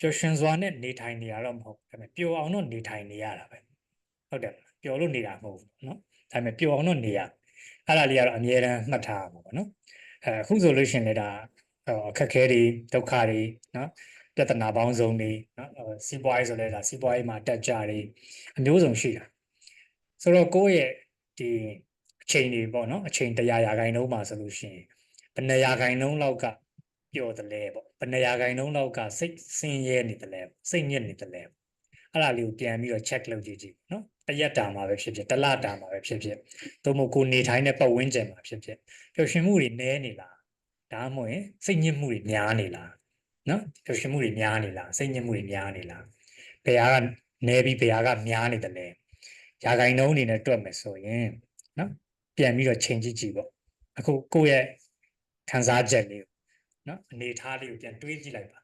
ပျော်ရွှင်စွာနဲ့နေထိုင်နေရတော့မဟုတ်ဘူးဒါပေမဲ့ပျော်အောင်တော့နေထိုင်နေရတာပဲဟုတ်တယ်မလားပျော်လို့နေတာမဟုတ်ဘူးနော်ဒါပေမဲ့ပျော်အောင်တော့နေရအဲ့ဒါလေးကတော့အမြဲတမ်းမှတ်ထားရမှာပေါ့နော်အဲအခုဆိုလို့ရှိရင်လည်းဒါဟိုအခက်အခဲတွေဒုက္ခတွေနော်ပြဿနာပေါင်းစုံတွေနော်ဟိုစီးပွားရေးဆိုလဲဒါစီးပွားရေးမှာတက်ကြတွေအမျိုးစုံရှိတာဆိုတော့ကိုယ့်ရဲ့ဒီအချိန်တွေပေါ့နော်အချိန်100ရာခိုင်နှုန်းမှာဆိုလို့ရှိရင်ဘယ်နှစ်ရာခိုင်နှုန်းလောက်ကပျော်တယ်လဲပေါ့ ဘယ်နှစ်ရာခိုင်နှုန်းလောက်ကစိတ်ဆင်းရဲနေတယ်လဲစိတ်ညစ်နေတယ်လဲအဲ့ဒါလေးကိုပြန်ပြီးတော့ check လုပ်ကြည့်ကြည့်နော်တရက်တာမှာပဲဖြစ်ဖြစ်တစ်လတာမှာပဲဖြစ်ဖြစ်သို့မဟုတ်ကိုနေထိုင်တဲ့ပတ်ဝန်းကျင်မှာဖြစ်ဖြစ်ပျော်ရွှင်မှုတွေနည်းနေလားဒါမှမဟုတ်ရင်စိတ်ညစ်မှုတွေများနေလားနော်ပျော်ရွှင်မှုတွေများနေလားစိတ်ညစ်မှုတွေများနေလားဘယ်ဟာကနည်းပြီးဘယ်ဟာကများနေတယ်လဲရာခိုင်နှုန်းအနေနဲ့တွက်မယ်ဆိုရင်နော်ပြန်ပြီးတော့ချိန်ကြည့်ကြည့်ပေါ့အခုကိုယ့်ရဲ့ခံစားချက်လေးကို နော်အနေထားလေးကိုပြန်တွေးကြည့်လိုက်ပါ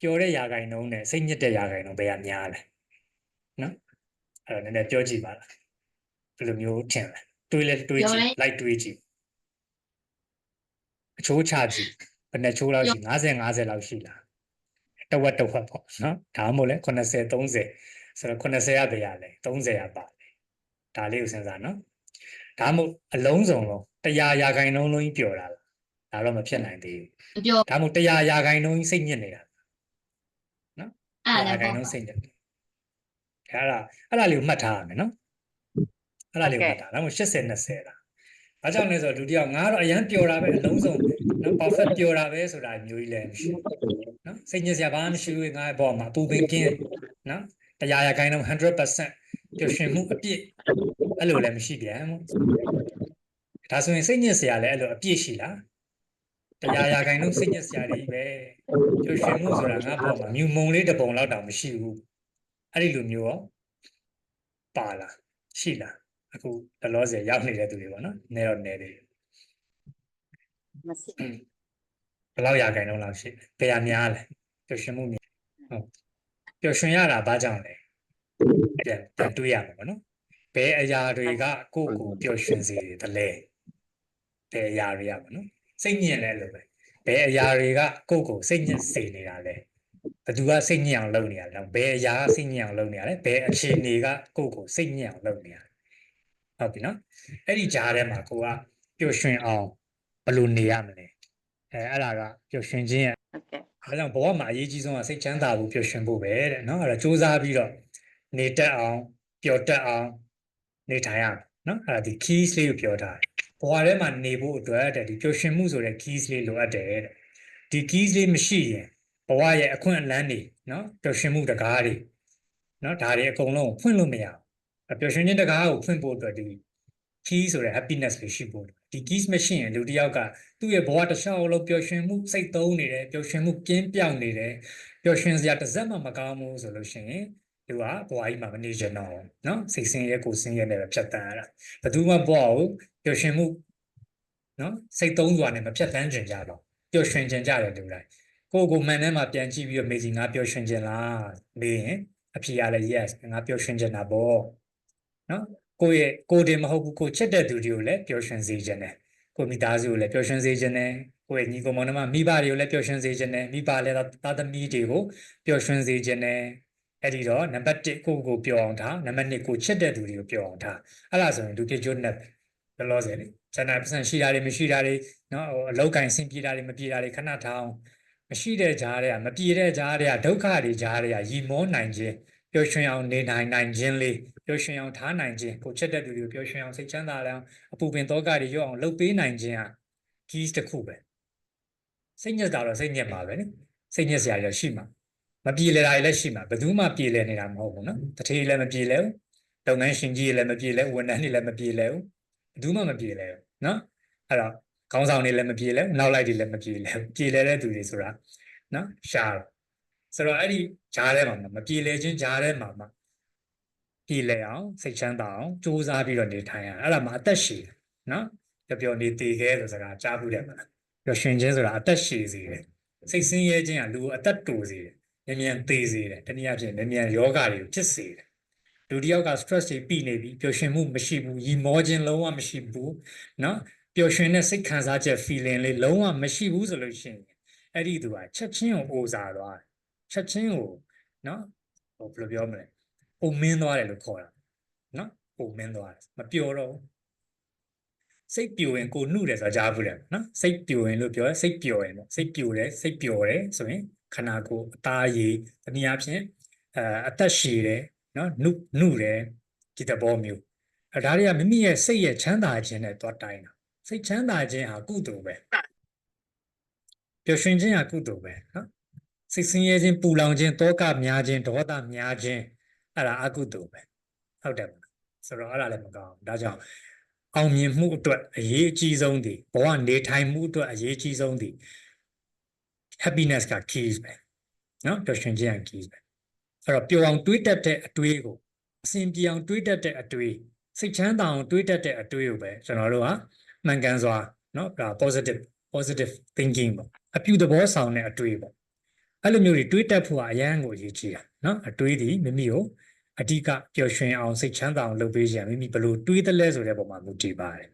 ပျော်တဲ့ရာခိုင်နှုန်းနဲ့စိတ်ညစ်တဲ့ရာခိုင်နှုန်းဘယ်ကများလဲနော်အဲ့တော့နည်းနည်းပြောကြည့်ပါလားဘယ်လိုမျိုးထင်လဲတွေးလဲတွေးကြည့်လိုက်တွေးကြည့်အချိုးချကြည့်ဘယ်နှချိုးလောက်ရှိ50 50လောက်ရှိလားတဝက်တဝက်ပေါ့နော်ဒါမှမဟုတ်လဲ80 30ဆိုတော့80ရဘယ်ရလဲ30ရပါလေဒါလေးကိုစဉ်းစားနော်ဒါမှမဟုတ်အလုံးစုံလုံး100ရာခိုင်နှုန်းလုံးကြီးပျော်တာလား ဒါတော့မဖြစ်နိုင်သေးဘူးမပြောဒါမှမဟုတ်100ရာခိုင်နှုန်းကြီးစိတ်ညစ်နေတာအဲ့ရာဒါခိုင်လည်းနှုန်းစိတ်ညစ်တယ်အဲ့ဒါအဲ့ဒါလေးကိုမှတ်ထားရမယ်နော်အဲ့ဒါလေးကိုမှတ်ထားဒါမှမဟုတ်80 20လားဘာကြောင့်လဲဆိုတော့ဒုတိယငါကတော့အရန်ပျော်တာပဲအလုံးစုံနော် perfect ပျော်တာပဲဆိုတာမျိုးကြီးလည်းမရှိဘူးနော်စိတ်ညစ်စရာဘာမှမရှိဘူးငါ့ဘောမှာအပူပင်ကင်းနော်တရားရာခိုင်နှုန်း100%ပျော်ရွှင်မှုအပြည့်အဲ့လိုလည်းမရှိပြန်ဘူးဒါဆိုရင်စိတ်ညစ်စရာလည်းအဲ့လိုအပြည့်ရှိလား တရားရာခိုင်နှုန်းစိတ်ညစ်စရာတွေပဲပျော်ရွှင်မှုဆိုတာငါ့ဘောမှာမြူမုံလေးတစ်ပုံလောက်တောင်မရှိဘူးအဲ့ဒီလိုမျိုးရောပါလားရှိလားအခုတလောဆယ်ရောက်နေတဲ့သူတွေပေါ့နော်နဲတော့နဲတယ်မရှိဘယ်လောက်ရာခိုင်နှုန်းလောက်ရှိဘယ်ဟာများလဲပျော်ရွှင်မှုများဟုတ်ပျော်ရွှင်ရတာဘာကြောင့်လဲပြန်ပြန်တွေးရမှာပေါ့နော်ဘယ်အရာတွေကကိုယ့်ကိုပျော်ရွှင်စေတယ်လဲဘယ်အရာတွေကပေါ့နော် စိတ်ညစ်လဲလို့ပဲဘယ်အရာတွေကကိုယ့်ကိုစိတ်ညစ်စေနေတာလဲဘယ်သူကစိတ်ညစ်အောင်လုပ်နေရလဲဘယ်အရာကစိတ်ညစ်အောင်လုပ်နေရလဲဘယ်အခြေအနေကကိုယ့်ကိုစိတ်ညစ်အောင်လုပ်နေရလဲဟုတ်ပြီနော်အဲ့ဒီကြားထဲမှာကိုကပျော်ရွှင်အောင်ဘယ်လိုနေရမလဲအဲအဲ့ဒါကပျော်ရွှင်ခြင်းရဲ့ဟုတ်ကဲ့အဲဒါကြောင့်ဘဝမှာအရေးကြီးဆုံးကစိတ်ချမ်းသာဖို့ပျော်ရွှင်ဖို့ပဲတဲ့နော်အဲ့ဒါစူးစမ်းပြီးတော့နေတတ်အောင်ပျော်တတ်အောင်နေထိုင်ရမယ်နော်အဲ့ဒါဒီ keys လေးကိုပြောထားတယ် ဘဝထဲမှာနေဖို့အတွက်တဲ့ဒီပျော်ရွှင်မှုဆိုတဲ့ keys လေးလိုအပ်တယ်တဲ့ဒီ keys လေးမရှိရင်ဘဝရဲ့အခွင့်အလမ်းတွေနော်ပျော်ရွှင်မှုတကားတွေနော်ဒါတွေအကုန်လုံးကိုဖွင့်လို့မရဘူးပျော်ရွှင်ခြင်းတကားကိုဖွင့်ဖို့အတွက်ဒီ key ဆိုတဲ့ happiness လေးရှိဖို့ဒီ keys မရှိရင်လူတစ်ယောက်ကသူ့ရဲ့ဘဝတစ်လျှောက်လုံးပျော်ရွှင်မှုစိတ်သုံးနေတယ်ပျော်ရွှင်မှုကင်းပြောင်းနေတယ်ပျော်ရွှင်စရာတစ်စက်မှမကောင်းဘူးဆိုလို့ရှိရင် သူကဘွားကြီးမှာမနေချင်တော့နော်စိတ်ဆင်းရဲကိုဆင်းရဲနဲ့ပဲဖြတ်တန်းရတာဘသူမှဘွားကိုပျော်ရွှင်မှုနော်စိတ်သုံးစွာနဲ့မဖြတ်တန်းချင်ကြတော့ပျော်ရွှင်ချင်ကြတယ်လူတိုင်းကိုကိုမှန်ထဲမှာပြန်ကြည့်ပြီးတော့မေစီငါပျော်ရွှင်ချင်လားမေးရင်အဖြေရလဲ yes ငါပျော်ရွှင်ချင်တာပေါ့နော်ကိုရဲ့ကိုတင်မဟုတ်ဘူးကိုချစ်တဲ့သူတွေကိုလည်းပျော်ရွှင်စေချင်တယ်ကိုမိသားစုကိုလည်းပျော်ရွှင်စေချင်တယ်ကိုယ့်ညီကောင်မောင်နှမမိဘတွေကိုလည်းပျော်ရွှင်စေချင်တယ်မိဘလည်းသားသမီးတွေကိုပျော်ရွှင်စေချင်တယ် အဲ့ဒီတော့နံပါတ်1ကိုယ့်ကိုယ်ပျော်အောင်ထားနံပါတ်2ကိုချစ်တဲ့သူတွေကိုပျော်အောင်ထားအဲ့ဒါဆိုရင်လူပြည့်ကျွတ်နဲ့ဘယ်လိုလဲလေဇာနာပစံရှိတာတွေမရှိတာတွေနော်ဟိုအလောက်ကင်ဆင်ပြေတာတွေမပြေတာတွေခဏထောင်မရှိတဲ့ကြားတွေကမပြေတဲ့ကြားတွေကဒုက္ခတွေကြားတွေကရီမောနိုင်ခြင်းပျော်ရွှင်အောင်နေနိုင်နိုင်ခြင်းလေးပျော်ရွှင်အောင်ထားနိုင်ခြင်းကိုချစ်တဲ့သူတွေကိုပျော်ရွှင်အောင်စိတ်ချမ်းသာအောင်အပူပင်သောကတွေရောအောင်လှုပ်ပေးနိုင်ခြင်းဟာ keys တစ်ခုပဲစိတ်ညစ်တာတော့စိတ်ညစ်မှာပဲနိစိတ်ညစ်စရာတွေရှိမှာ မပြေလည်တာတွေလည်းရှိမှာဘယ်သူမှပြေလည်နေတာမဟုတ်ဘူးနော်တထေးလည်းမပြေလည်ဘူးလုပ်ငန်းရှင်ကြီးလည်းမပြေလည်ဘူးဝန်ထမ်းတွေလည်းမပြေလည်ဘူးဘယ်သူမှမပြေလည်ဘူးနော်အဲ့တော့ခေါင်းဆောင်တွေလည်းမပြေလည်ဘူးနောက်လိုက်တွေလည်းမပြေလည်ဘူးပြေလည်တဲ့သူတွေဆိုတာနော်ရှားဆိုတော့အဲ့ဒီဂျားထဲမှာမပြေလည်ခြင်းဂျားထဲမှာမှပြေလည်အောင်စိတ်ချမ်းသာအောင်စူးစမ်းပြီးတော့နေထိုင်ရအဲ့ဒါမှအသက်ရှည်တယ်နော်ပျော်ပျော်နေတည်ခဲ့ဆိုစကားကြားဘူးတယ်မလားပျော်ရွှင်ခြင်းဆိုတာအသက်ရှည်စေတယ်စိတ်ဆင်းရဲခြင်းကလူကိုအသက်တူစေတယ် မြန်မြန်သေစေတယ်တနည်းအားဖြင့်မြန်မြန်ယောဂတွေကိုဖြစ်စေတယ်လူတစ်ယောက်က stress တွေပြီးနေပြီပျော်ရွှင်မှုမရှိဘူးရီမောခြင်းလုံးဝမရှိဘူးเนาะပျော်ရွှင်တဲ့စိတ်ခံစားချက် feeling လေးလုံးဝမရှိဘူးဆိုလို့ရှိရင်အဲ့ဒီသူကချက်ချင်းကိုအိုစားသွားတယ် ချက်ချင်းကိုနော်ဟိုဘယ်လိုပြောမလဲပုံမင်းသွားတယ်လို့ခေါ်တာနော်ပုံမင်းသွားတယ်မပျော်တော့ဘူးစိတ်ပျော်ရင်ကိုနှုတယ်ဆိုတာကြားဘူးလေနော်စိတ်ပျော်ရင်လို့ပြောရဲစိတ်ပျော်ရင်ပေါ့စိတ်ပျော်တယ်စိတ်ပျော်တယ်ဆိုရင် ခန္ဓာကိုယ်အသားရည်တနည်းအားဖြင့်အဲအသက်ရှည်တယ်နော်နှုနှုတယ်ဒီသဘောမျိုးအဲဒါတွေကမိမိရဲ့စိတ်ရဲ့ချမ်းသာခြင်းနဲ့တွားတိုင်းတာစိတ်ချမ်းသာခြင်းဟာကုသိုလ်ပဲပျော်ရွှင်ခြင်းဟာကုသိုလ်ပဲနော်စိတ်ဆင်းရဲခြင်းပူလောင်ခြင်းတောကများခြင်းဒေါသများခြင်းအဲ့ဒါအကုသိုလ်ပဲဟုတ်တယ်မလားဆိုတော့အဲ့ဒါလည်းမကောင်းဘူးဒါကြောင့်အောင်မြင်မှုအတွက်အရေးအကြီးဆုံးဒီဘဝနေထိုင်မှုအတွက်အရေးကြီးဆုံးဒီ happiness က keys ပဲနော်ပျော်ရွှင်ခြင်းက keys ပဲအဲ့တော့ပျော်အောင်တွေးတတ်တဲ့အတွေးကိုအစဉ်ပြေအောင်တွေးတတ်တဲ့အတွေးစိတ်ချမ်းသာအောင်တွေးတတ်တဲ့အတွေးကိုပဲကျွန်တော်တို့ကမှန်ကန်စွာနော်ဒါ positive positive thinking ပေါ့အပြုသဘောဆောင်တဲ့အတွေးပေါ့အဲ့လိုမျိုးတွေတွေးတတ်ဖို့ကအရန်ကိုအရေးကြီးတာနော်အတွေးဒီမိမိကိုအဓိကပျော်ရွှင်အောင်စိတ်ချမ်းသာအောင်လုပ်ပေးခြင်းမိမိဘယ်လိုတွေးသလဲဆိုတဲ့ပုံမှာမူတည်ပါတယ်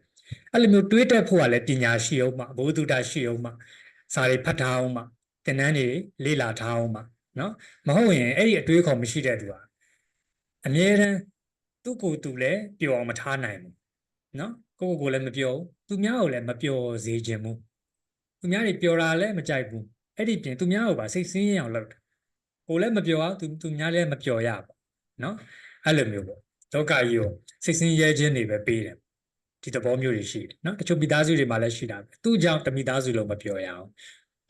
အဲ့လိုမျိုးတွေးတတ်ဖို့ကလည်းပညာရှိအောင်မှဘုဒ္ဓတာရှိအောင်မှစာတွေဖတ်ထားအောင်မှသ င်တန်းတွေလေ့လာထားအောင်မှနော်မဟုတ်ရင်အဲ့ဒီအတွေးခေါ်မရှိတဲ့သူကအမြဲတမ်းသူ့ကိုယ်သူလည်းပျော်အောင်မထားနိုင်ဘူးနော်ကိုယ့်ကိုယ်ကိုလည်းမပျော်ဘူးသူများကိုလည်းမပျော်စေခြင်းဘူးသူများတွေပျော်တာလည်းမကြိုက်ဘူးအဲ့ဒီပြင်သူများကိုပါစိတ်ဆင်းရဲအောင်လုပ်တာကိုယ်လည်းမပျော်အောင်သူသူများလည်းမပျော်ရဘူးနော်အဲ့လိုမျိုးပေါ့လောကကြီးကိုစိတ်ဆင်းရဲခြင်းတွေပဲပေးတယ်ဒီသဘောမျိုးတွေရှိတယ်နော်တချို့မိသားစုတွေမှာလည်းရှိတာပဲသူ့ကြောင့်တမိသားစုလုံးမပျော်ရအောင်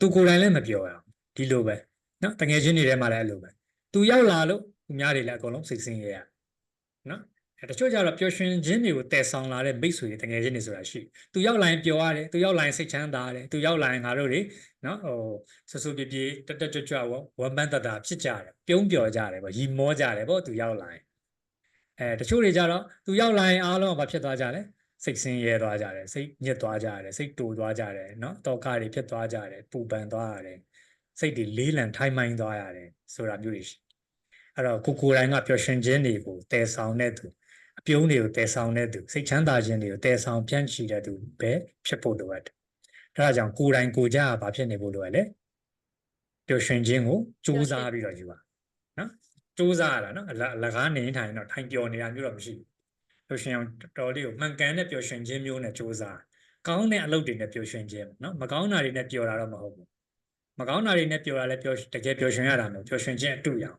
သူကိုယ်တိုင်လည်းမပျော်ရအောင်ဒီလိုပဲနော်တငယ်ချင်းတွေထဲမှာလည်းအဲ့လိုပဲသူရောက်လာလို့သူများတွေလည်းအကုန်လုံးစိတ်ဆင်းရဲရနော်အဲတချို့ကြတော့ပျော်ရွှင်ခြင်းတွေကိုတည်ဆောင်လာတဲ့မိတ်ဆွေတွေတငယ်ချင်းတွေဆိုတာရှိသူရောက်လာရင်ပျော်ရတယ်သူရောက်လာရင်စိတ်ချမ်းသာတယ်သူရောက်လာရင်ငါတို့တွေနော်ဟိုဆဆူပြပြတက်တက်ကြွကြွဝမ်းပန်းတတာဖြစ်ကြတယ်ပြုံးပျော်ကြတယ်ပေါ့ရီမောကြတယ်ပေါ့သူရောက်လာရင်အဲတချို့တွေကြတော့သူရောက်လာရင်အားလုံးကဘာဖြစ်သွားကြလဲ စိတ်ဆင်းရဲသွားကြတယ်စိတ်ညစ်သွားကြတယ်စိတ်တူသွားကြတယ်နော်တောကတွေဖြစ်သွားကြတယ်ပူပန်သွားရတယ်စိတ်တွေလေးလံထိုင်းမိုင်းသွားရတယ်ဆိုတာမျိုးတွေရှိအဲ့တော့ကိုကိုယ်တိုင်ကပျော်ရွှင်ခြင်းတွေကိုတည်ဆောင်တဲ့သူအပြုံးတွေကိုတည်ဆောင်တဲ့သူစိတ်ချမ်းသာခြင်းတွေကိုတည်ဆောင်ဖြန့်ချီတဲ့သူပဲဖြစ်ဖို့လိုအပ်တယ်အဲဒါကြောင့်ကိုယ်တိုင်ကိုကြကဘာဖြစ်နေဖို့လိုရလဲပျော်ရွှင်ခြင်းကိုစူးစမ်းပြီးတော့ယူပါနော်စူးစမ်းရတာနော်အလအလကားနေထိုင်တော့ထိုင်ပျော်နေတာမျိုးတော့မရှိဘူး ပျော်ရွှင်အောင်တော်တော်လေးကိုမှန်ကန်တဲ့ပျော်ရွှင်ခြင်းမျိုးနဲ့စူးစမ်းကောင်းတဲ့အလုပ်တွေနဲ့ပျော်ရွှင်ခြင်းနော်မကောင်းတာတွေနဲ့ပျော်တာတော့မဟုတ်ဘူးမကောင်းတာတွေနဲ့ပျော်တာလည်းပျော်တကယ်ပျော်ရွှင်ရတာမျိုးပျော်ရွှင်ခြင်းအတူရအောင်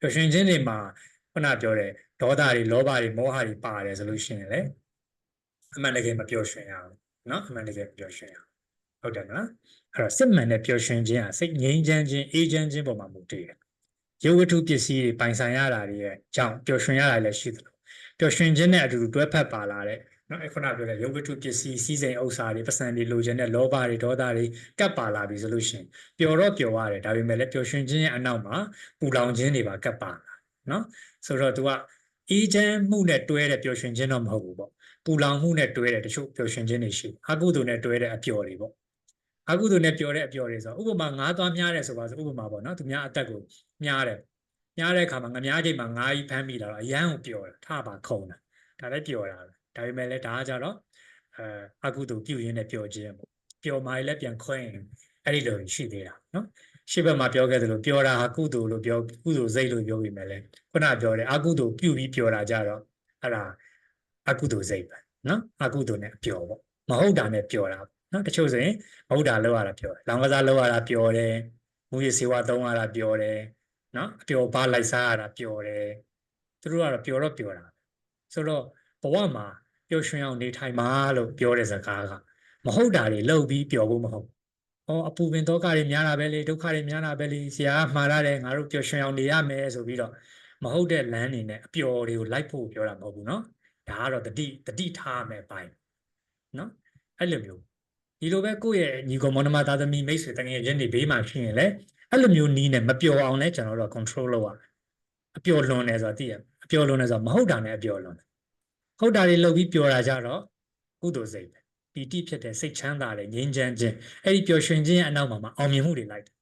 ပျော်ရွှင်ခြင်းတွေမှာခုနပြောတဲ့ဒေါသတွေလောဘတွေမောဟတွေပါတယ်ဆိုလို့ရှိရင်လေအမှန်တကယ်မပျော်ရွှင်ရအောင်နော်အမှန်တကယ်မပျော်ရွှင်ရအောင်ဟုတ်တယ်မလားအဲ့တော့စစ်မှန်တဲ့ပျော်ရွှင်ခြင်းဟာစိတ်ငြိမ်းချမ်းခြင်းအေးချမ်းခြင်းပေါ်မှာမူတည်တယ်ရုပ်ဝတ္ထုပစ္စည်းတွေပိုင်ဆိုင်ရတာတွေရဲ့ကြောင့်ပျော်ရွှင်ရတာလည်းရှိသလိုပျော် ရွှင်ခြင်းနဲ့အတူတူတွဲဖက်ပါလာတဲ့နော်အခုနပြောတဲ့ရုပ်ဝတ္ထုပစ္စည်းစီးစိမ်ဥစ္စာတွေပတ်စံတွေလိုချင်တဲ့လောဘတွေဒေါသတွေကပ်ပါလာပြီဆိုလို့ရှိရင်ပျော်တော့ပျော်ရတယ်ဒါပေမဲ့လည်းပျော်ရွှင်ခြင်းရဲ့အနောက်မှာပူလောင်ခြင်းတွေပါကပ်ပါလာနော်ဆိုတော့ तू ကအေးချမ်းမှုနဲ့တွဲတဲ့ပျော်ရွှင်ခြင်းတော့မဟုတ်ဘူးပေါ့ပူလောင်မှုနဲ့တွဲတဲ့တချို့ပျော်ရွှင်ခြင်းတွေရှိအကုသိုလ်နဲ့တွဲတဲ့အပျော်တွေပေါ့အကုသိုလ်နဲ့ပျော်တဲ့အပျော်တွေဆိုဥပမာငါးသွားမြားတယ်ဆိုပါဆိုဥပမာပေါ့နော်သူများအသက်ကိုမြားတယ် မြားတဲ့အခါမှာငမြားချိန်မှာငါးကြီးဖမ်းမိလာတော့အရန်ကိုပျော်တယ်ထပါခုံတာဒါလည်းပျော်တာပဲဒါပေမဲ့လည်းဒါကကြတော့အဲအကုသိုလ်ပြုရင်းနဲ့ပျော်ခြင်းပေါ့ပျော်မာလည်းပြန်ခွင်းအဲ့ဒီလိုရှိသေးတာနော်ရှေ့ဘက်မှာပြောခဲ့သလိုပြောတာဟာကုသိုလ်လို့ပြောကုသိုလ်စိတ်လို့ပြောပြီးမယ်လေခုနပြောတယ်အကုသိုလ်ပြုပြီးပြောတာကြတော့အဲ့ဒါအကုသိုလ်စိတ်ပဲနော်အကုသိုလ်နဲ့ပြောပေါ့မဟုတ်တာနဲ့ပြောတာနော်တချို့ဆိုရင်မဟုတ်တာလောက်ရတာပြောတယ်လောင်ကစားလောက်ရတာပြောတယ်မူရစေဝါသုံးရတာပြောတယ် နော်အပြောပါလိုက်စားရတာပြောတယ်သူတို့ကတော့ပြောတော့ပြောတာဆိုတော့ဘဝမှာပျော်ရွှင်အောင်နေထိုင်ပါလို့ပြောတဲ့စကားကမဟုတ်တာတွေလုပ်ပြီးပြောဖို့မဟုတ်။အော်အပူပင်ဒုက္ခတွေများတာပဲလေဒုက္ခတွေများတာပဲလေဆရာကမှားရတယ်ငါတို့ပျော်ရွှင်အောင်နေရမယ်ဆိုပြီးတော့မဟုတ်တဲ့လမ်းနေနဲ့အပျော်တွေကိုလိုက်ဖို့ပြောတာမဟုတ်ဘူးเนาะ။ဒါကတော့တတိတတိထားမယ်ပိုင်း။နော်အဲ့လိုမျိုးဒီလိုပဲကိုယ့်ရဲ့ညီကောင်မောင်နှမသားသမီးမိတ်ဆွေတငယ်ချင်းတွေဘေးမှာဖြစ်ရင်လည်း အဲ့လိုမျိုးနီးနဲ့မပျော်အောင်လဲကျွန်တော်တို့ control လုပ်ရအပျော်လွန်တယ်ဆိုတာသိရအပျော်လွန်တယ်ဆိုတာမဟုတ်တာနဲ့အပျော်လွန်တယ်ဟုတ်တာတွေလုပ်ပြီးပျော်တာကြတော့ကုသိုလ်စိတ်ပဲပီတိဖြစ်တဲ့စိတ်ချမ်းသာတဲ့ငြိမ်းချမ်းခြင်းအဲ့ဒီပျော်ရွှင်ခြင်းရဲ့အနောက်မှာမှာအောင်မြင်မှုတွေလိုက်တယ်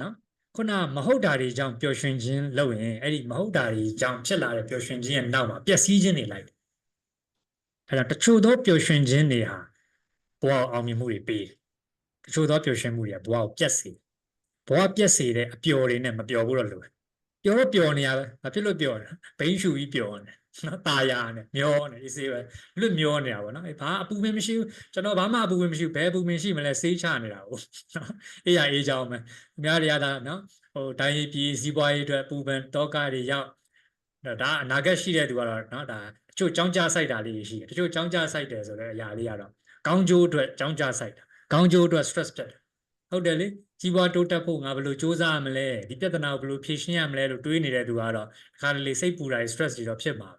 နော်ခုနမဟုတ်တာတွေကြောင့်ပျော်ရွှင်ခြင်းလုပ်ရင်အဲ့ဒီမဟုတ်တာတွေကြောင့်ဖြစ်လာတဲ့ပျော်ရွှင်ခြင်းရဲ့နောက်မှာပျက်စီးခြင်းတွေလိုက်တယ်အဲ့ဒါတချို့သောပျော်ရွှင်ခြင်းတွေဟာဘဝအောင်မြင်မှုတွေပေးတယ်တချို့သောပျော်ရွှင်မှုတွေကဘဝကိုပျက်စေတယ်တ ဘဝပြက်စေတဲ့အပျော်တွေနဲ့မပျော်ဘူးတော့လို့ပဲပျော်တော့ပျော်နေရပဲဘာဖြစ်လို့ပျော်လဲဘိန်းရှူပြီးပျော်နေနော်ตาရနဲ့မျောနေဒီစေးပဲလွတ်မျောနေတာပေါ့နော်အေးဘာအပူပင်မရှိဘူးကျွန်တော်ဘာမှအပူပင်မရှိဘူးဘယ်အပူပင်ရှိမလဲစေးချနေတာဟုတ်နော်အေးရအေးကြောင်းပဲအများတွေကဒါနော်ဟိုတိုင်းရေးပြည်စီးပွားရေးအတွက်ပူပင်တောကတွေရောက်ဒါဒါအနာဂတ်ရှိတဲ့သူကတော့နော်ဒါတချို့ចောင်းကြဆိုင်တာလေးတွေရှိတယ်တချို့ចောင်းကြဆိုင်တယ်ဆိုတော့အရာလေးကတော့ကောင်းကျိုးအတွက်ចောင်းကြဆိုင်တာကောင်းကျိုးအတွက် stress ဖြစ်တယ် ဟုတ်တယ်လေ ကြီးပွားတိုးတက်ဖို့ငါဘယ်လိုစူးစမ်းရမလဲဒီပြဿနာကိုဘယ်လိုဖြေရှင်းရမလဲလို့တွေးနေတဲ့သူကတော့ခါတလေစိတ်ပူတာတွေ stress တွေတော့ဖြစ်မှာပဲ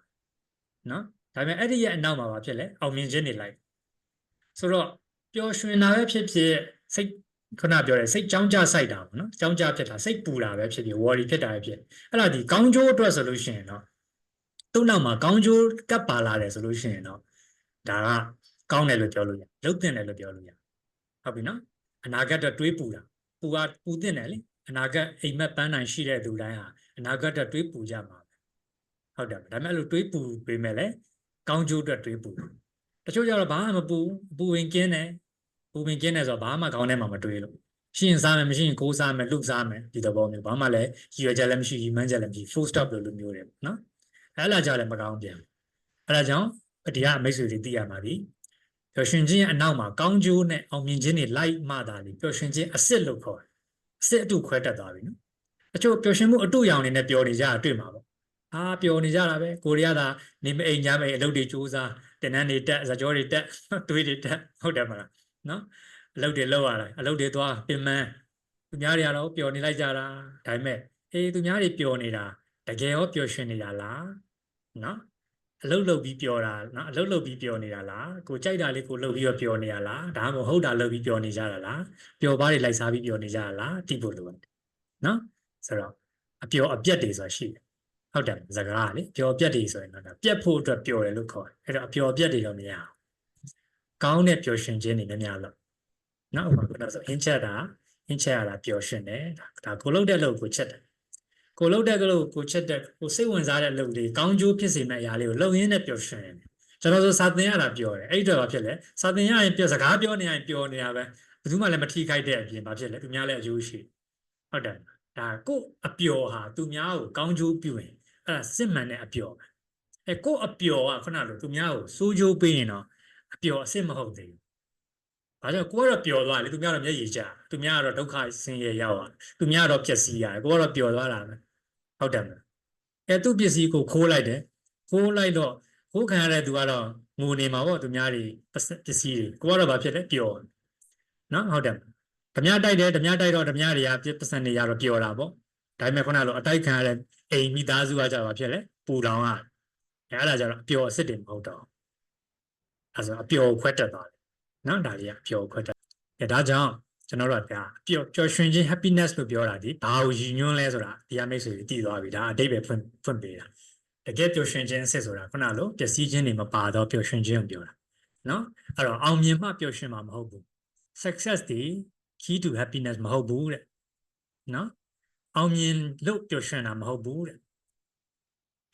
နော်ဒါပေမဲ့အဲ့ဒီရဲ့အနောက်မှာဘာဖြစ်လဲအောင်မြင်ခြင်းတွေလိုက်ဆိုတော့ပျော်ရွှင်တာပဲဖြစ်ဖြစ်စိတ်ခုနပြောတဲ့စိတ်ကြောင်းကြဆိုင်တာပေါ့နော်ကြောင်းကြဖြစ်တာစိတ်ပူတာပဲဖြစ်ဖြစ် worry ဖြစ်တာပဲဖြစ်အဲ့ဒါဒီကောင်းကျိုးအတွက်ဆိုလို့ရှိရင်တော့သူ့နောက်မှာကောင်းကျိုးကပ်ပါလာတယ်ဆိုလို့ရှိရင်တော့ဒါကကောင်းတယ်လို့ပြောလို့ရလုတ်တင်တယ်လို့ပြောလို့ရဟုတ်ပြီနော်အနာဂတ်အတွက်တွေးပူတာ ပူကပူတင်တယ်လေအနာဂတ်အိမ်မက်ပန်းနိုင်ရှိတဲ့သူတိုင်းဟာအနာဂတ်အတွက်တွေးပူကြမှာပဲဟုတ်တယ်ဒါပေမဲ့အဲ့လိုတွေးပူပေးမယ်လေကောင်းကျိုးအတွက်တွေးပူတချို့ကျတော့ဘာမှမပူပူဝင်ကင်းတယ်ပူဝင်ကင်းတယ်ဆိုတော့ဘာမှကောင်းတဲ့မှာမတွေးလို့ရှိရင်စားမယ်မရှိရင်ကိုးစားမယ်လှုပ်စားမယ်ဒီသဘောမျိုးဘာမှလည်းရည်ရွယ်ချက်လည်းမရှိရည်မှန်းချက်လည်းမရှိ full stop လို့လိုမျိုးတယ်နော်အဲ့လာကြလည်းမကောင်းပြန်အဲ့ဒါကြောင့်ဒီကအမိတ်ဆွေတွေသိရမှာဒီ ပျော်ရွှင်ခြင်းရဲ့အနောက်မှာကောင်းကျိုးနဲ့အောင်မြင်ခြင်းတွေလိုက်မှသာလေပျော်ရွှင်ခြင်းအစ်စ်လို့ခေါ်တယ်အစ်စ်အတုခွဲတတ်သွားပြီနော်အချို့ပျော်ရွှင်မှုအတုရောင်နေနဲ့ပျော်နေကြတာတွေ့မှာပေါ့အာပျော်နေကြတာပဲကိုရီးယားသာနေမအိမ်ညမအိမ်အလုပ်တွေစူးစားတင်နန်းတွေတက်ဇကြောတွေတက်တွေးတွေတက်ဟုတ်တယ်မလားနော်အလုပ်တွေလုပ်ရတာအလုပ်တွေသွားပင်မသူများတွေကတော့ပျော်နေလိုက်ကြတာဒါပေမဲ့အေးသူများတွေပျော်နေတာတကယ်ရောပျော်ရွှင်နေတာလားနော် အလုတ်လုတ်ပြီးပျော်တာနော်အလုတ်လုတ်ပြီးပျော်နေတာလားကိုကြိုက်တာလေးကိုလုတ်ပြီးတော့ပျော်နေတာလားဒါမှမဟုတ်ဟုတ်တာလုတ်ပြီးပျော်နေကြတာလားပျော်ပါးတွေလိုက်စားပြီးပျော်နေကြတာလားတိဖို့လိုတယ်နော်ဆိုတော့အပျော်အပြက်တွေဆိုတာရှိတယ်ဟုတ်တယ်စကားကလေပျော်အပြက်တွေဆိုရင်တော့ဒါပြက်ဖို့အတွက်ပျော်တယ်လို့ခေါ်တယ်အဲ့တော့အပျော်အပြက်တွေတော့မရအောင်ကောင်းတဲ့ပျော်ရွှင်ခြင်းတွေများများလို့နော်ဥပမာကတော့ဆိုအင်းချက်တာအင်းချက်ရတာပျော်ရွှင်တယ်ဒါဒါကိုလုတ်တဲ့လို့ကိုချက်တယ် ကိုလုတ်တဲ့ကလို့ကိုချက်တဲ့ကိုစိတ်ဝင်စားတဲ့လုပ်တွေကောင်းကျိုးဖြစ်စေမယ့်အရာလေးကိုလုပ်ရင်းနဲ့ပျော်ရွှင်တယ်ကျွန်တော်ဆိုစာသင်ရတာပြောတယ်အဲ့ဒီတော့ဘာဖြစ်လဲစာသင်ရရင်ပြောစကားပြောနေရင်ပြောနေရပဲဘယ်သူမှလည်းမထိခိုက်တဲ့အပြင်ဘာဖြစ်လဲသူများလည်းအကျိုးရှိဟုတ်တယ်ဒါကို့အပျော်ဟာသူများကိုကောင်းကျိုးပြုရင်အဲ့ဒါစစ်မှန်တဲ့အပျော်ပဲအဲကို့အပျော်ကခုနလိုသူများကိုစိုးကျိုးပေးရင်တော့အပျော်အစစ်မဟုတ်သေးဘူးဘာကြောင့်ကိုကတော့ပျော်သွားတယ်သူများတော့မျက်ရည်ကျသူများကတော့ဒုက္ခဆင်းရဲရောက်သွားသူများကတော့ပျက်စီးရတယ်ကိုကတော့ပျော်သွားတာပဲ ဟုတ်တယ်မလားအဲသူပစ္စည်းကိုခိုးလိုက်တယ်ခိုးလိုက်တော့ခိုးခံရတဲ့သူကတော့ငိုနေမှာပေါ့သူများတွေပစ္စပစ္စည်းတွေကိုကတော့ဘာဖြစ်လဲပျော်နော်ဟုတ်တယ်ဓမြတိုက်တယ်ဓမြတိုက်တော့ဓမြတွေကပစ္စံတွေရတော့ပျော်တာပေါ့ဒါပေမဲ့ခုနလိုအတိုက်ခံရတဲ့အိမ်မိသားစုကကြတော့ဘာဖြစ်လဲပူလောင်ရအဲအဲ့ဒါကြတော့အပျော်အစ်စ်တွေမဟုတ်တော့အဲဆိုအပျော်ခွဲတက်သွားတယ်နော်ဒါလေးကအပျော်ခွဲတက်အဲဒါကြောင့် ကျွန်တော်တို့ကဒါပျော်ပျော်ရွှင်ခြင်း happiness လို့ပြောတာဒီဘာကိုရည်ညွှန်းလဲဆိုတာဒီအမိတ်ဆွေတည်သွားပြီဒါအတိတ်ပဲဖွင့်ဖွင့်ပေးတာတကယ်ပျော်ရွှင်ခြင်းစစ်ဆိုတာခုနလိုပျက်စီးခြင်းတွေမပါတော့ပျော်ရွှင်ခြင်းကိုပြောတာနော်အဲ့တော့အောင်မြင်မှပျော်ရွှင်မှာမဟုတ်ဘူး success ဒီ key to happiness မဟုတ်ဘူးတဲ့နော်အောင်မြင်လို့ပျော်ရွှင်တာမဟုတ်ဘူးတဲ့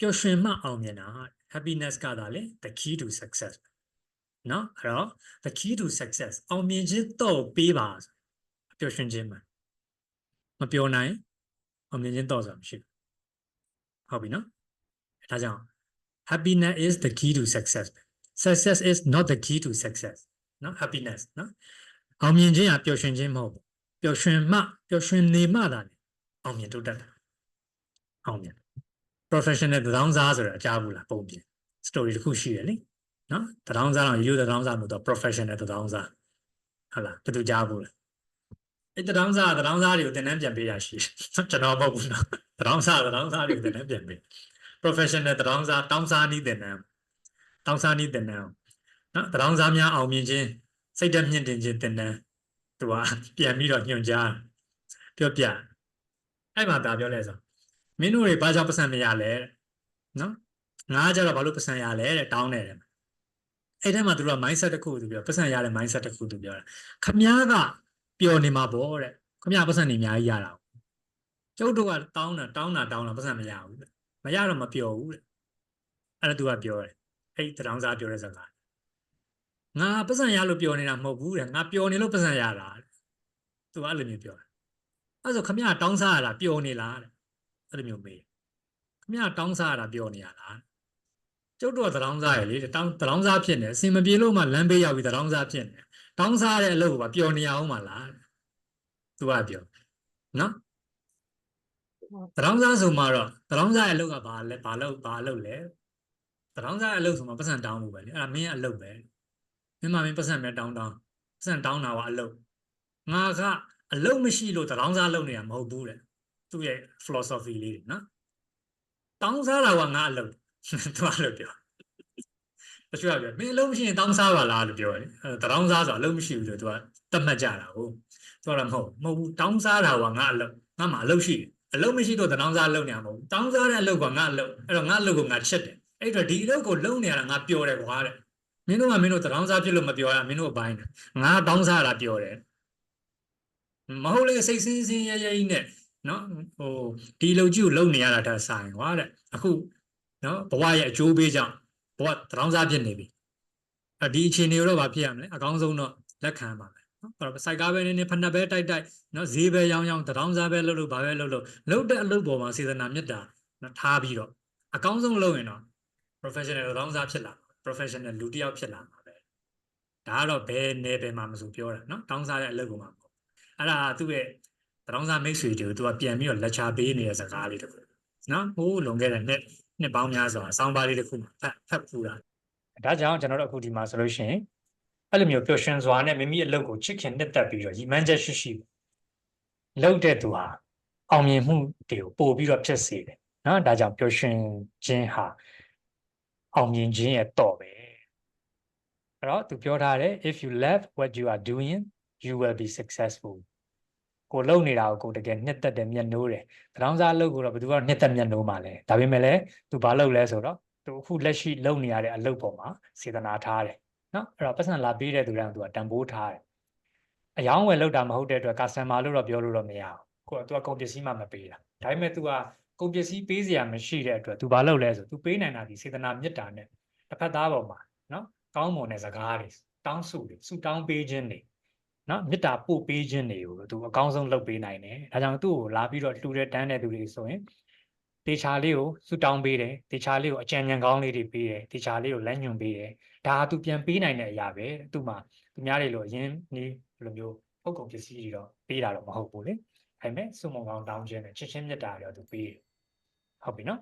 ပျော်ရွှင်မှအောင်မြင်တာ happiness ကသာလေ the key to success နော်အဲ့တော့ the key to success အောင်မြင်ခြင်းတော့ပေးပါ ပျော်ရွှင်ခြင်းမှာမပျော်နိုင်အောင်မြင်ခြင်းတော့ဆိုတာမရှိဘူးဟုတ်ပြီနော်ဒါကြောင့် happiness is the key to success success is not the key to success နော် happiness နော်အောင်မြင်ခြင်းကပျော်ရွှင်ခြင်းမဟုတ်ဘူးပျော်ရွှင်မှပျော်ရွှင်နေမှသာလေအောင်မြင်တိုးတက်တာအောင်မြင် professional တဒေါင်းစားဆိုတာအကြားဘူးလားပုံပြင် story တစ်ခုရှိတယ်လေနော်တဒေါင်းစားတော့ရိုးတဒေါင်းစားမဟုတ်တော့ professional တဒေါင်းစားဟုတ်လားဘယ်သူကြားဘူးလဲ အဲ့တဒေါင်းစားတဒေါင်းစားတွေကိုသင်တန်းပြန်ပေးရရှိတယ်ကျွန်တော်မဟုတ်ဘူးနော်တဒေါင်းစားတဒေါင်းစားတွေကိုသင်တန်းပြန်ပေး professional တဒေါင်းစားတောင်းစားနည်းသင်တန်းတောင်းစားနည်းသင်တန်းနော်တဒေါင်းစားများအောင်မြင်ခြင်းစိတ်ဓာတ်မြင့်တင်ခြင်းသင်တန်းသူကပြန်ပြီးတော့ညွှန်ကြားပြောပြအဲ့မှာဒါပြောလဲဆိုမင်းတို့တွေဘာကြောင့်ပတ်စံမရလဲတဲ့နော်ငါကကြတော့ဘာလို့ပတ်စံရလဲတဲ့တောင်းတယ်တဲ့အဲ့ထဲမှာသူတို့က mindset တစ်ခုသူပြောပတ်စံရတဲ့ mindset တစ်ခုသူပြောတာခမားက ပျော်နေမှာပေါ့တဲ့ခမားပတ်စံနေအများကြီးရတာကျုပ်တို့ကတောင်းတာတောင်းတာတောင်းတာပတ်စံမရဘူးတဲ့မရတော့မပျော်ဘူးတဲ့အဲ့ဒါသူကပြောတယ်အဲ့တရောင်းစားပြောတဲ့စကားငါပတ်စံရလို့ပျော်နေတာမဟုတ်ဘူးတဲ့ငါပျော်နေလို့ပတ်စံရတာတဲ့သူကအဲ့လိုမျိုးပြောတာအဲ့ဆိုခမရတောင်းစားရတာပျော်နေလားတဲ့အဲ့လိုမျိုးမေးခမရတောင်းစားရတာပျော်နေရလားကျုပ်တို့ကသတောင်းစားရလေတောင်းသတောင်းစားဖြစ်နေအစင်မပြေလို့မှလမ်းဘေးရောက်ပြီးသတောင်းစားဖြစ်နေ တောင်းစားတဲ့အလုပ်ကပျော်နေရအောင်မလားသူကပြောနော်သတောင်းစားဆိုမှတော့သတောင်းစားရဲ့အလုပ်ကဘာလဲဘာလုပ်ဘာလုပ်လဲသတောင်းစားရဲ့အလုပ်ဆိုမှပတ်စံတောင်းမှုပဲလေအဲ့ဒါမင်းရဲ့အလုပ်ပဲမင်းမမင်းပတ်စံပဲတောင်းတောင်းပတ်စံတောင်းတာကအလုပ်ငါကအလုပ်မရှိလို့သတောင်းစားလုပ်နေတာမဟုတ်ဘူးတဲ့သူ့ရဲ့ philosophy လေးတွေနော်တောင်းစားတာကငါအလုပ်သူကလို့ပြော တချို့ကပြောမင်းအလုပ်မရှိရင်တောင်းစားပါလားလို့ပြောတယ်အဲသတောင်းစားဆိုအလုပ်မရှိဘူးလို့သူကတတ်မှတ်ကြတာဟုတ်သူကမဟုတ်မဟုတ်ဘူးတောင်းစားတာကငါအလုပ်ငါမှအလုပ်ရှိတယ်အလုပ်မရှိတော့သတောင်းစားလုပ်နေမှာမဟုတ်ဘူးတောင်းစားတဲ့အလုပ်ကငါအလုပ်အဲ့တော့ငါအလုပ်ကိုငါချက်တယ်အဲ့တော့ဒီအလုပ်ကိုလုပ်နေရတာငါပျော်တယ်ကွာတဲ့မင်းတို့ကမင်းတို့သတောင်းစားဖြစ်လို့မပျော်ရမင်းတို့အပိုင်းတယ်ငါတောင်းစားတာပျော်တယ်မဟုတ်လေစိတ်ဆင်းဆင်းရဲရဲကြီးနဲ့နော်ဟိုဒီလုံကြီးကိုလုံနေရတာဒါဆိုင်ကွာတဲ့အခုနော်ဘဝရဲ့အကျိုးပေးကြောင့် ဘဝသတောင်းစားဖြစ်နေပြီအဒီအခြေအနေကိုတော့ဗာဖြစ်ရမလဲအကောင်းဆုံးတော့လက်ခံပါမယ်နော်အဲ့တော့စိုက်ကားပဲနေနေဖက်နှက်ပဲတိုက်တိုက်နော်ဈေးပဲရောင်းရောင်းသတောင်းစားပဲလုပ်လို့ဘာပဲလုပ်လို့လုပ်တဲ့အလုပ်ပေါ်မှာစေတနာမေတ္တာနော်ထားပြီးတော့အကောင်းဆုံးလုပ်ရင်တော့ professional သတောင်းစားဖြစ်လာ professional လူတစ်ယောက်ဖြစ်လာမှာပဲဒါကတော့ဘယ်နယ်ပယ်မှာမဆိုပြောတာနော်တောင်းစားတဲ့အလုပ်ကမှမဟုတ်အဲ့ဒါသူ့ရဲ့သတောင်းစားမိတ်ဆွေတွေကိုသူကပြန်ပြီးတော့လက်ချပေးနေတဲ့စကားလေးတစ်ခု နော်ဟိုးလွန်ခဲ့တဲ့နှစ်နှစ်ပေါင်းများစွာအဆောင်ပါလေးတစ်ခုမှာဖတ်ဖတ်ဖူးတာဒါကြောင့်ကျွန်တော်တို့အခုဒီမှာဆိုလို့ရှိရင်အဲ့လိုမျိုးပျော်ရွှင်စွာနဲ့မိမိအလုပ်ကိုချစ်ခင်နှစ်သက်ပြီးတော့ရည်မှန်းချက်ရှိရှိလုပ်တဲ့သူဟာအောင်မြင်မှုတွေကိုပို့ပြီးတော့ဖြစ်စေတယ်နော်ဒါကြောင့်ပျော်ရွှင်ခြင်းဟာအောင်မြင်ခြင်းရဲ့တော့ပဲအဲ့တော့သူပြောထားတယ် if you love what you are doing you will be successful ကိုလုံနေတာကိုကိုတကယ်နှစ်သက်တယ်မျက်နှိုးတယ်တရောင်းစားလုပ်ကိုတော့ဘယ်သူကနှစ်သက်မျက်နှိုးမှလဲဒါပေမဲ့လည်းသူဘာလုပ်လဲဆိုတော့သူအခုလက်ရှိလုံနေရတဲ့အလုပ်ပေါ်မှာစေတနာထားတယ်နော်အဲ့တော့ပတ်စံလာပေးတဲ့သူတိုင်းကသူကတန်ဖိုးထားတယ်အယောင်းဝယ်လောက်တာမဟုတ်တဲ့အတွက် customer လို့တော့ပြောလို့တော့မရဘူးကိုကသူကကုန်ပစ္စည်းမှမပေးတာဒါပေမဲ့ तू ကကုန်ပစ္စည်းပေးစရာမရှိတဲ့အတွက် तू ဘာလုပ်လဲဆို तू ပေးနိုင်တာဒီစေတနာမေတ္တာနဲ့တစ်ဖက်သားပေါ်မှာနော်ကောင်းမွန်တဲ့စကားတွေတောင်းစုတွေဆူတောင်းပေးခြင်းတွေ နော်မေတ္တာပို့ပေးခြင်းတွေကိုသူအကောင်းဆုံးလုပ်ပေးနိုင်တယ်ဒါကြောင့်သူ့ကိုလာပြီးတော့လှူတဲ့တန်းတဲ့သူတွေဆိုရင်တေချာလေးကိုဆူတောင်းပေးတယ်တေချာလေးကိုအကြံဉာဏ်ကောင်းလေးတွေပေးတယ်တေချာလေးကိုလမ်းညွှန်ပေးတယ်ဒါကသူပြန်ပေးနိုင်တဲ့အရာပဲသူ့မှာသူများတွေလိုအရင်ဒီလိုမျိုးပုဂ္ဂိုလ်ပစ္စည်းတွေတော့ပေးတာတော့မဟုတ်ဘူးလေဒါပေမဲ့စုံမုံကောင်းတောင်းခြင်းနဲ့ချက်ချင်းမေတ္တာတွေတော့သူပေးတယ်ဟုတ်ပြီနော်